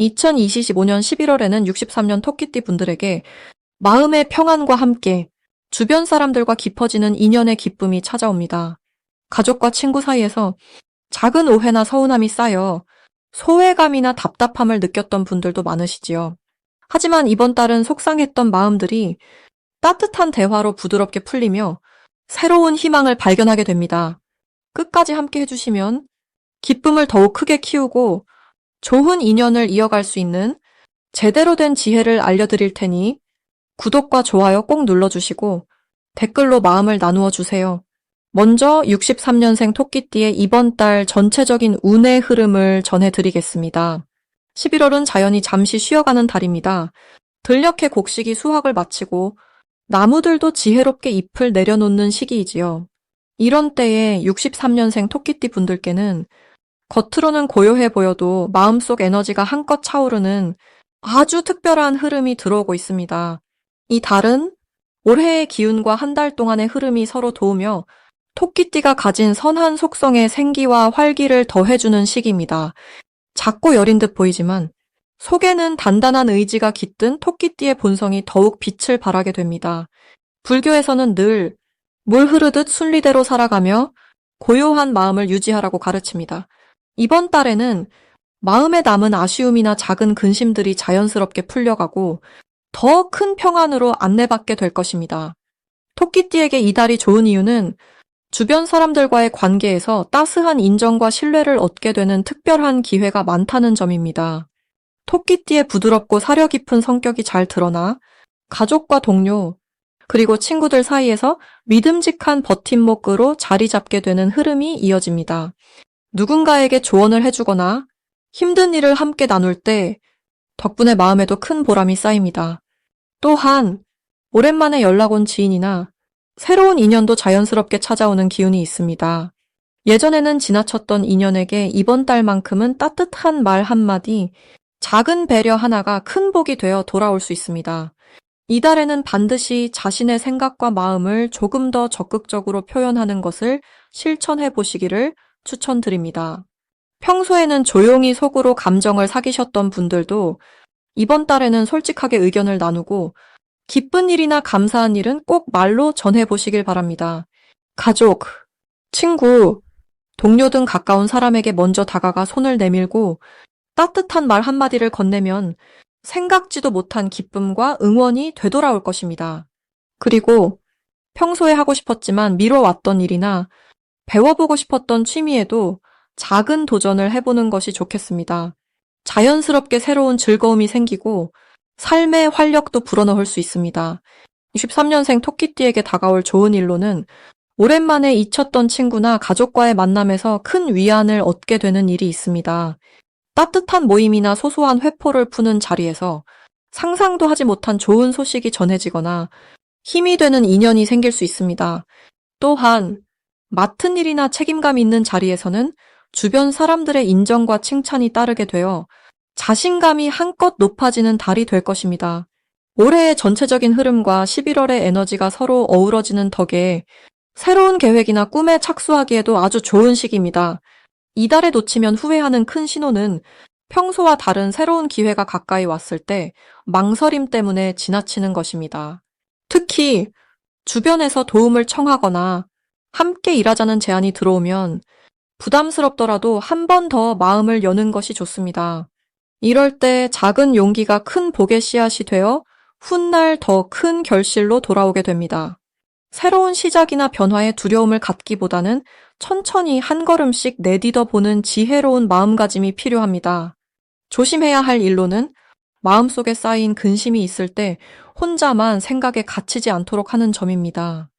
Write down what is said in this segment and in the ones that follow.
2025년 11월에는 63년 토끼띠 분들에게 마음의 평안과 함께 주변 사람들과 깊어지는 인연의 기쁨이 찾아옵니다. 가족과 친구 사이에서 작은 오해나 서운함이 쌓여 소외감이나 답답함을 느꼈던 분들도 많으시지요. 하지만 이번 달은 속상했던 마음들이 따뜻한 대화로 부드럽게 풀리며 새로운 희망을 발견하게 됩니다. 끝까지 함께 해주시면 기쁨을 더욱 크게 키우고 좋은 인연을 이어갈 수 있는 제대로 된 지혜를 알려드릴 테니 구독과 좋아요 꼭 눌러주시고 댓글로 마음을 나누어 주세요. 먼저 63년생 토끼띠의 이번 달 전체적인 운의 흐름을 전해드리겠습니다. 11월은 자연이 잠시 쉬어가는 달입니다. 들녘의 곡식이 수확을 마치고 나무들도 지혜롭게 잎을 내려놓는 시기이지요. 이런 때에 63년생 토끼띠 분들께는 겉으로는 고요해 보여도 마음속 에너지가 한껏 차오르는 아주 특별한 흐름이 들어오고 있습니다. 이 달은 올해의 기운과 한 달 동안의 흐름이 서로 도우며 토끼띠가 가진 선한 속성의 생기와 활기를 더해주는 시기입니다. 작고 여린 듯 보이지만 속에는 단단한 의지가 깃든 토끼띠의 본성이 더욱 빛을 발하게 됩니다. 불교에서는 늘 물 흐르듯 순리대로 살아가며 고요한 마음을 유지하라고 가르칩니다. 이번 달에는 마음에 남은 아쉬움이나 작은 근심들이 자연스럽게 풀려가고 더 큰 평안으로 안내받게 될 것입니다. 토끼띠에게 이 달이 좋은 이유는 주변 사람들과의 관계에서 따스한 인정과 신뢰를 얻게 되는 특별한 기회가 많다는 점입니다. 토끼띠의 부드럽고 사려 깊은 성격이 잘 드러나 가족과 동료, 그리고 친구들 사이에서 믿음직한 버팀목으로 자리 잡게 되는 흐름이 이어집니다. 누군가에게 조언을 해주거나 힘든 일을 함께 나눌 때 덕분에 마음에도 큰 보람이 쌓입니다. 또한 오랜만에 연락 온 지인이나 새로운 인연도 자연스럽게 찾아오는 기운이 있습니다. 예전에는 지나쳤던 인연에게 이번 달만큼은 따뜻한 말 한마디, 작은 배려 하나가 큰 복이 되어 돌아올 수 있습니다. 이달에는 반드시 자신의 생각과 마음을 조금 더 적극적으로 표현하는 것을 실천해 보시기를 추천드립니다. 평소에는 조용히 속으로 감정을 사귀셨던 분들도 이번 달에는 솔직하게 의견을 나누고 기쁜 일이나 감사한 일은 꼭 말로 전해 보시길 바랍니다. 가족, 친구, 동료 등 가까운 사람에게 먼저 다가가 손을 내밀고 따뜻한 말 한마디를 건네면 생각지도 못한 기쁨과 응원이 되돌아올 것입니다. 그리고 평소에 하고 싶었지만 미뤄왔던 일이나 배워보고 싶었던 취미에도 작은 도전을 해보는 것이 좋겠습니다. 자연스럽게 새로운 즐거움이 생기고 삶의 활력도 불어넣을 수 있습니다. 23년생 토끼띠에게 다가올 좋은 일로는 오랜만에 잊혔던 친구나 가족과의 만남에서 큰 위안을 얻게 되는 일이 있습니다. 따뜻한 모임이나 소소한 회포를 푸는 자리에서 상상도 하지 못한 좋은 소식이 전해지거나 힘이 되는 인연이 생길 수 있습니다. 또한 맡은 일이나 책임감 있는 자리에서는 주변 사람들의 인정과 칭찬이 따르게 되어 자신감이 한껏 높아지는 달이 될 것입니다. 올해의 전체적인 흐름과 11월의 에너지가 서로 어우러지는 덕에 새로운 계획이나 꿈에 착수하기에도 아주 좋은 시기입니다. 이달에 놓치면 후회하는 큰 신호는 평소와 다른 새로운 기회가 가까이 왔을 때 망설임 때문에 지나치는 것입니다. 특히 주변에서 도움을 청하거나 함께 일하자는 제안이 들어오면 부담스럽더라도 한 번 더 마음을 여는 것이 좋습니다. 이럴 때 작은 용기가 큰 복의 씨앗이 되어 훗날 더 큰 결실로 돌아오게 됩니다. 새로운 시작이나 변화에 두려움을 갖기보다는 천천히 한 걸음씩 내디뎌 보는 지혜로운 마음가짐이 필요합니다. 조심해야 할 일로는 마음속에 쌓인 근심이 있을 때 혼자만 생각에 갇히지 않도록 하는 점입니다.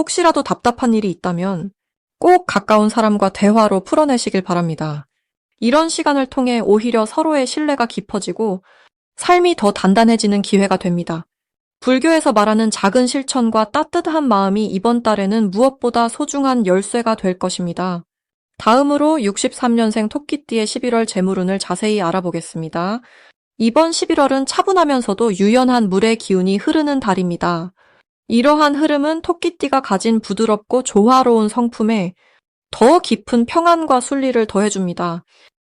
혹시라도 답답한 일이 있다면 꼭 가까운 사람과 대화로 풀어내시길 바랍니다. 이런 시간을 통해 오히려 서로의 신뢰가 깊어지고 삶이 더 단단해지는 기회가 됩니다. 불교에서 말하는 작은 실천과 따뜻한 마음이 이번 달에는 무엇보다 소중한 열쇠가 될 것입니다. 다음으로 63년생 토끼띠의 11월 재물운을 자세히 알아보겠습니다. 이번 11월은 차분하면서도 유연한 물의 기운이 흐르는 달입니다. 이러한 흐름은 토끼띠가 가진 부드럽고 조화로운 성품에 더 깊은 평안과 순리를 더해줍니다.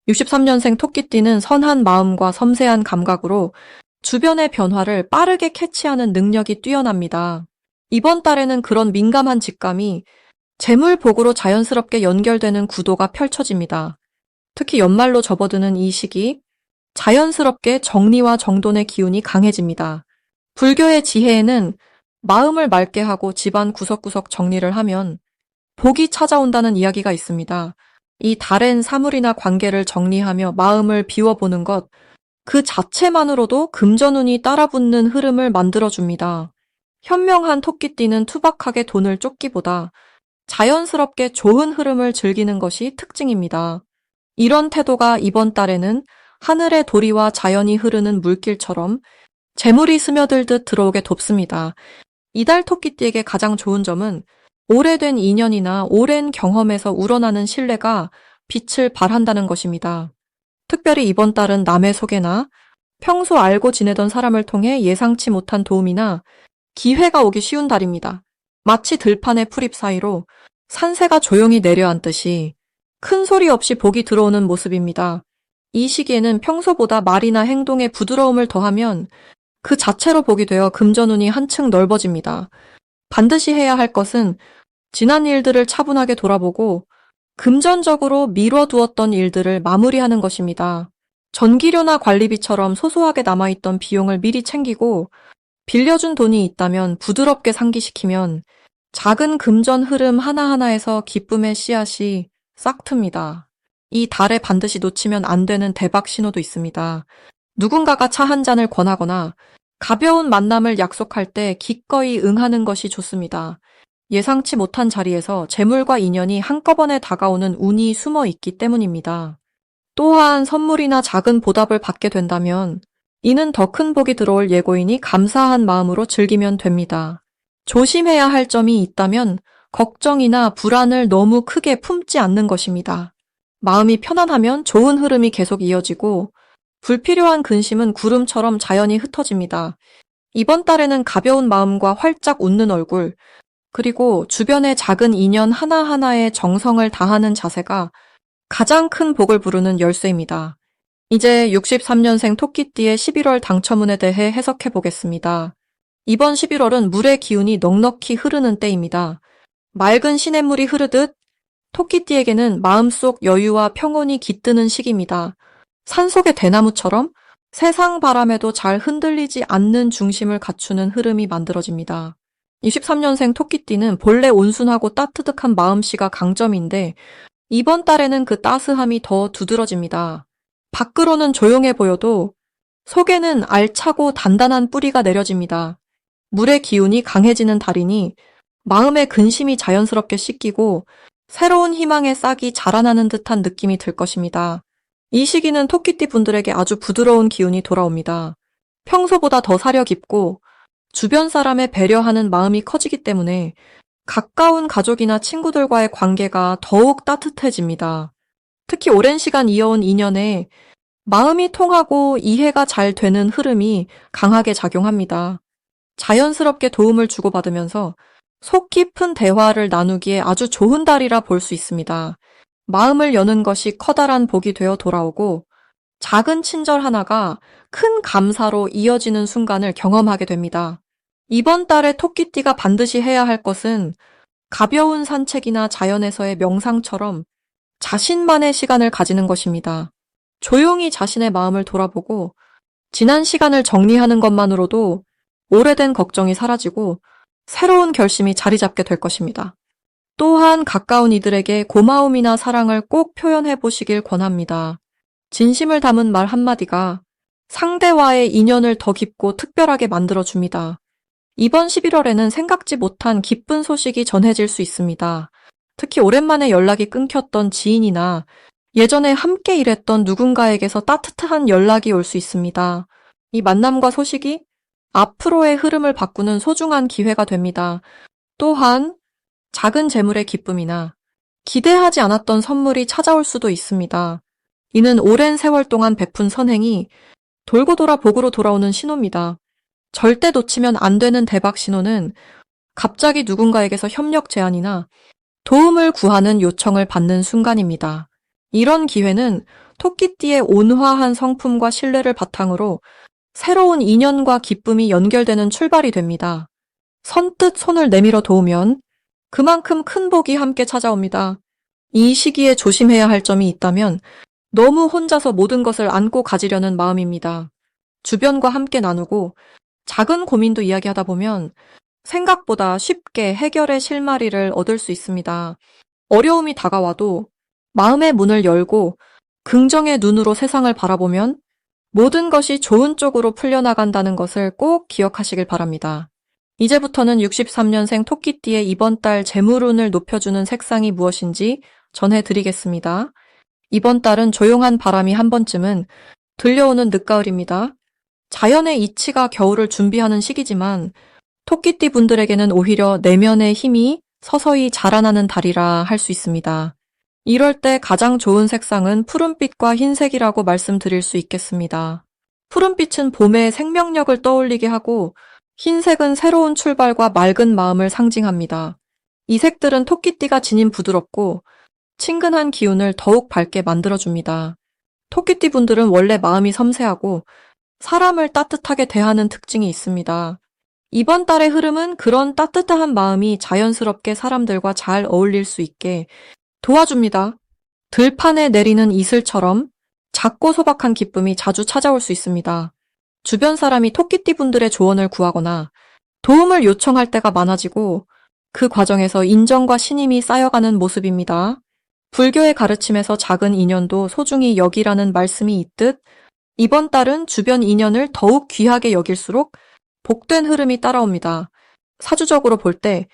63년생 토끼띠는 선한 마음과 섬세한 감각으로 주변의 변화를 빠르게 캐치하는 능력이 뛰어납니다. 이번 달에는 그런 민감한 직감이 재물 복으로 자연스럽게 연결되는 구도가 펼쳐집니다. 특히 연말로 접어드는 이 시기, 자연스럽게 정리와 정돈의 기운이 강해집니다. 불교의 지혜에는 마음을 맑게 하고 집안 구석구석 정리를 하면 복이 찾아온다는 이야기가 있습니다. 이 다른 사물이나 관계를 정리하며 마음을 비워보는 것, 그 자체만으로도 금전운이 따라붙는 흐름을 만들어줍니다. 현명한 토끼띠는 투박하게 돈을 쫓기보다 자연스럽게 좋은 흐름을 즐기는 것이 특징입니다. 이런 태도가 이번 달에는 하늘의 도리와 자연이 흐르는 물길처럼 재물이 스며들듯 들어오게 돕습니다. 이달 토끼띠에게 가장 좋은 점은 오래된 인연이나 오랜 경험에서 우러나는 신뢰가 빛을 발한다는 것입니다. 특별히 이번 달은 남의 소개나 평소 알고 지내던 사람을 통해 예상치 못한 도움이나 기회가 오기 쉬운 달입니다. 마치 들판의 풀잎 사이로 산새가 조용히 내려앉듯이 큰 소리 없이 복이 들어오는 모습입니다. 이 시기에는 평소보다 말이나 행동에 부드러움을 더하면 그 자체로 복이 되어 금전운이 한층 넓어집니다. 반드시 해야 할 것은 지난 일들을 차분하게 돌아보고 금전적으로 미뤄두었던 일들을 마무리하는 것입니다. 전기료나 관리비처럼 소소하게 남아있던 비용을 미리 챙기고 빌려준 돈이 있다면 부드럽게 상기시키면 작은 금전 흐름 하나하나에서 기쁨의 씨앗이 싹 틉니다. 이 달에 반드시 놓치면 안 되는 대박 신호도 있습니다. 누군가가 차 한 잔을 권하거나 가벼운 만남을 약속할 때 기꺼이 응하는 것이 좋습니다. 예상치 못한 자리에서 재물과 인연이 한꺼번에 다가오는 운이 숨어 있기 때문입니다. 또한 선물이나 작은 보답을 받게 된다면 이는 더 큰 복이 들어올 예고이니 감사한 마음으로 즐기면 됩니다. 조심해야 할 점이 있다면 걱정이나 불안을 너무 크게 품지 않는 것입니다. 마음이 편안하면 좋은 흐름이 계속 이어지고 불필요한 근심은 구름처럼 자연히 흩어집니다. 이번 달에는 가벼운 마음과 활짝 웃는 얼굴, 그리고 주변의 작은 인연 하나하나에 정성을 다하는 자세가 가장 큰 복을 부르는 열쇠입니다. 이제 63년생 토끼띠의 11월 당첨운에 대해 해석해 보겠습니다. 이번 11월은 물의 기운이 넉넉히 흐르는 때입니다. 맑은 시냇물이 흐르듯 토끼띠에게는 마음속 여유와 평온이 깃드는 시기입니다. 산속의 대나무처럼 세상 바람에도 잘 흔들리지 않는 중심을 갖추는 흐름이 만들어집니다. 23년생 토끼띠는 본래 온순하고 따뜻한 마음씨가 강점인데 이번 달에는 그 따스함이 더 두드러집니다. 밖으로는 조용해 보여도 속에는 알차고 단단한 뿌리가 내려집니다. 물의 기운이 강해지는 달이니 마음의 근심이 자연스럽게 씻기고 새로운 희망의 싹이 자라나는 듯한 느낌이 들 것입니다. 이 시기는 토끼띠 분들에게 아주 부드러운 기운이 돌아옵니다. 평소보다 더 사려 깊고 주변 사람에 배려하는 마음이 커지기 때문에 가까운 가족이나 친구들과의 관계가 더욱 따뜻해집니다. 특히 오랜 시간 이어온 인연에 마음이 통하고 이해가 잘 되는 흐름이 강하게 작용합니다. 자연스럽게 도움을 주고받으면서 속 깊은 대화를 나누기에 아주 좋은 달이라 볼 수 있습니다. 마음을 여는 것이 커다란 복이 되어 돌아오고 작은 친절 하나가 큰 감사로 이어지는 순간을 경험하게 됩니다. 이번 달에 토끼띠가 반드시 해야 할 것은 가벼운 산책이나 자연에서의 명상처럼 자신만의 시간을 가지는 것입니다. 조용히 자신의 마음을 돌아보고 지난 시간을 정리하는 것만으로도 오래된 걱정이 사라지고 새로운 결심이 자리 잡게 될 것입니다. 또한 가까운 이들에게 고마움이나 사랑을 꼭 표현해 보시길 권합니다. 진심을 담은 말 한마디가 상대와의 인연을 더 깊고 특별하게 만들어 줍니다. 이번 11월에는 생각지 못한 기쁜 소식이 전해질 수 있습니다. 특히 오랜만에 연락이 끊겼던 지인이나 예전에 함께 일했던 누군가에게서 따뜻한 연락이 올 수 있습니다. 이 만남과 소식이 앞으로의 흐름을 바꾸는 소중한 기회가 됩니다. 또한 작은 재물의 기쁨이나 기대하지 않았던 선물이 찾아올 수도 있습니다. 이는 오랜 세월 동안 베푼 선행이 돌고 돌아 복으로 돌아오는 신호입니다. 절대 놓치면 안 되는 대박 신호는 갑자기 누군가에게서 협력 제안이나 도움을 구하는 요청을 받는 순간입니다. 이런 기회는 토끼띠의 온화한 성품과 신뢰를 바탕으로 새로운 인연과 기쁨이 연결되는 출발이 됩니다. 선뜻 손을 내밀어 도우면 그만큼 큰 복이 함께 찾아옵니다. 이 시기에 조심해야 할 점이 있다면 너무 혼자서 모든 것을 안고 가지려는 마음입니다. 주변과 함께 나누고 작은 고민도 이야기하다 보면 생각보다 쉽게 해결의 실마리를 얻을 수 있습니다. 어려움이 다가와도 마음의 문을 열고 긍정의 눈으로 세상을 바라보면 모든 것이 좋은 쪽으로 풀려나간다는 것을 꼭 기억하시길 바랍니다. 이제부터는 63년생 토끼띠의 이번 달 재물운을 높여주는 색상이 무엇인지 전해드리겠습니다. 이번 달은 조용한 바람이 한 번쯤은 들려오는 늦가을입니다. 자연의 이치가 겨울을 준비하는 시기지만 토끼띠 분들에게는 오히려 내면의 힘이 서서히 자라나는 달이라 할 수 있습니다. 이럴 때 가장 좋은 색상은 푸른빛과 흰색이라고 말씀드릴 수 있겠습니다. 푸른빛은 봄의 생명력을 떠올리게 하고 흰색은 새로운 출발과 맑은 마음을 상징합니다. 이 색들은 토끼띠가 지닌 부드럽고 친근한 기운을 더욱 밝게 만들어줍니다. 토끼띠 분들은 원래 마음이 섬세하고 사람을 따뜻하게 대하는 특징이 있습니다. 이번 달의 흐름은 그런 따뜻한 마음이 자연스럽게 사람들과 잘 어울릴 수 있게 도와줍니다. 들판에 내리는 이슬처럼 작고 소박한 기쁨이 자주 찾아올 수 있습니다. 주변 사람이 토끼띠 분들의 조언을 구하거나 도움을 요청할 때가 많아지고 그 과정에서 인정과 신임이 쌓여가는 모습입니다. 불교의 가르침에서 작은 인연도 소중히 여기라는 말씀이 있듯 이번 달은 주변 인연을 더욱 귀하게 여길수록 복된 흐름이 따라옵니다. 사주적으로 볼 때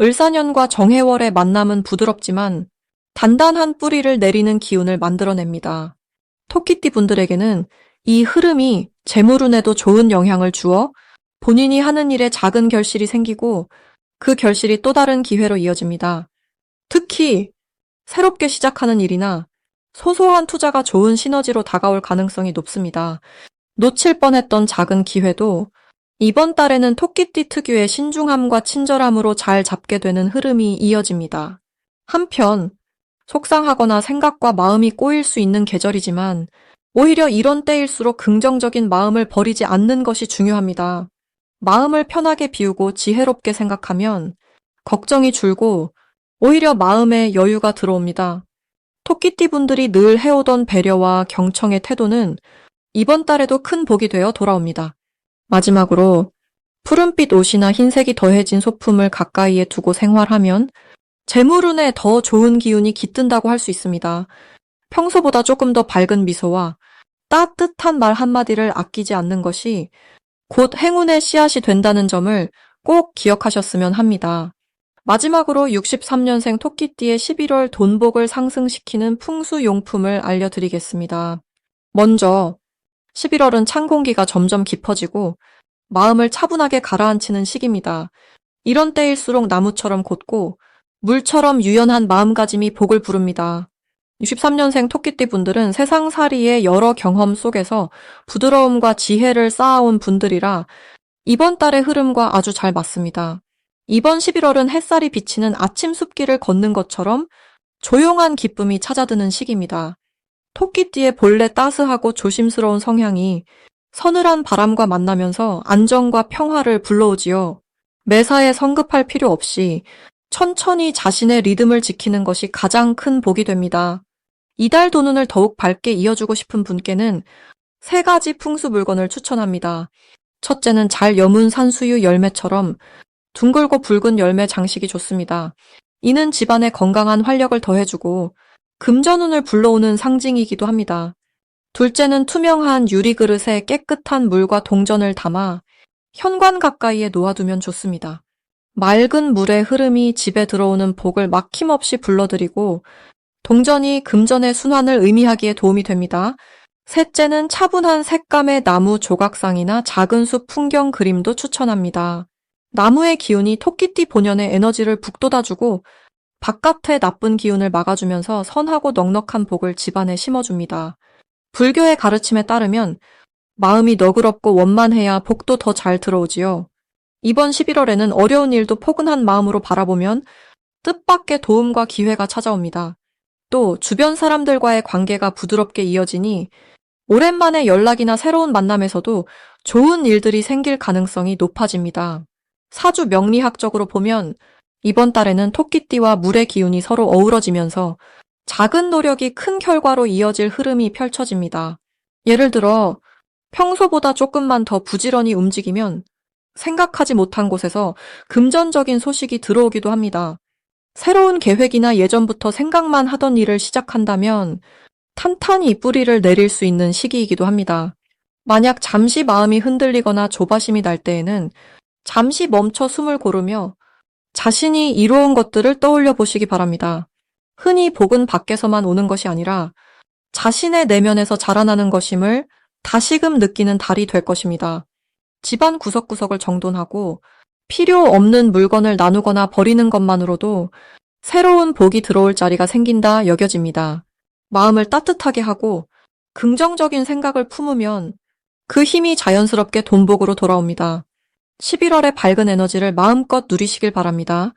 을사년과 정해월의 만남은 부드럽지만 단단한 뿌리를 내리는 기운을 만들어냅니다. 토끼띠 분들에게는 이 흐름이 재물운에도 좋은 영향을 주어 본인이 하는 일에 작은 결실이 생기고 그 결실이 또 다른 기회로 이어집니다. 특히 새롭게 시작하는 일이나 소소한 투자가 좋은 시너지로 다가올 가능성이 높습니다. 놓칠 뻔했던 작은 기회도 이번 달에는 토끼띠 특유의 신중함과 친절함으로 잘 잡게 되는 흐름이 이어집니다. 한편 속상하거나 생각과 마음이 꼬일 수 있는 계절이지만 오히려 이런 때일수록 긍정적인 마음을 버리지 않는 것이 중요합니다. 마음을 편하게 비우고 지혜롭게 생각하면 걱정이 줄고 오히려 마음에 여유가 들어옵니다. 토끼띠 분들이 늘 해오던 배려와 경청의 태도는 이번 달에도 큰 복이 되어 돌아옵니다. 마지막으로 푸른빛 옷이나 흰색이 더해진 소품을 가까이에 두고 생활하면 재물운에 더 좋은 기운이 깃든다고 할 수 있습니다. 평소보다 조금 더 밝은 미소와 따뜻한 말 한마디를 아끼지 않는 것이 곧 행운의 씨앗이 된다는 점을 꼭 기억하셨으면 합니다. 마지막으로 63년생 토끼띠의 11월 돈복을 상승시키는 풍수용품을 알려드리겠습니다. 먼저 11월은 찬 공기가 점점 깊어지고 마음을 차분하게 가라앉히는 시기입니다. 이런 때일수록 나무처럼 곧고 물처럼 유연한 마음가짐이 복을 부릅니다. 63년생 토끼띠 분들은 세상살이의 여러 경험 속에서 부드러움과 지혜를 쌓아온 분들이라 이번 달의 흐름과 아주 잘 맞습니다. 이번 11월은 햇살이 비치는 아침 숲길을 걷는 것처럼 조용한 기쁨이 찾아드는 시기입니다. 토끼띠의 본래 따스하고 조심스러운 성향이 서늘한 바람과 만나면서 안정과 평화를 불러오지요. 매사에 성급할 필요 없이 천천히 자신의 리듬을 지키는 것이 가장 큰 복이 됩니다. 이달 도눈을 더욱 밝게 이어주고 싶은 분께는 세 가지 풍수 물건을 추천합니다. 첫째는 잘 여문 산수유 열매처럼 둥글고 붉은 열매 장식이 좋습니다. 이는 집안에 건강한 활력을 더해주고 금전운을 불러오는 상징이기도 합니다. 둘째는 투명한 유리 그릇에 깨끗한 물과 동전을 담아 현관 가까이에 놓아두면 좋습니다. 맑은 물의 흐름이 집에 들어오는 복을 막힘없이 불러들이고 동전이 금전의 순환을 의미하기에 도움이 됩니다. 셋째는 차분한 색감의 나무 조각상이나 작은 숲 풍경 그림도 추천합니다. 나무의 기운이 토끼띠 본연의 에너지를 북돋아주고 바깥의 나쁜 기운을 막아주면서 선하고 넉넉한 복을 집안에 심어줍니다. 불교의 가르침에 따르면 마음이 너그럽고 원만해야 복도 더 잘 들어오지요. 이번 11월에는 어려운 일도 포근한 마음으로 바라보면 뜻밖의 도움과 기회가 찾아옵니다. 또 주변 사람들과의 관계가 부드럽게 이어지니 오랜만에 연락이나 새로운 만남에서도 좋은 일들이 생길 가능성이 높아집니다. 사주 명리학적으로 보면 이번 달에는 토끼띠와 물의 기운이 서로 어우러지면서 작은 노력이 큰 결과로 이어질 흐름이 펼쳐집니다. 예를 들어 평소보다 조금만 더 부지런히 움직이면 생각하지 못한 곳에서 금전적인 소식이 들어오기도 합니다. 새로운 계획이나 예전부터 생각만 하던 일을 시작한다면 탄탄히 뿌리를 내릴 수 있는 시기이기도 합니다. 만약 잠시 마음이 흔들리거나 조바심이 날 때에는 잠시 멈춰 숨을 고르며 자신이 이루어온 것들을 떠올려 보시기 바랍니다. 흔히 복은 밖에서만 오는 것이 아니라 자신의 내면에서 자라나는 것임을 다시금 느끼는 달이 될 것입니다. 집안 구석구석을 정돈하고 필요 없는 물건을 나누거나 버리는 것만으로도 새로운 복이 들어올 자리가 생긴다 여겨집니다. 마음을 따뜻하게 하고 긍정적인 생각을 품으면 그 힘이 자연스럽게 돈복으로 돌아옵니다. 11월의 밝은 에너지를 마음껏 누리시길 바랍니다.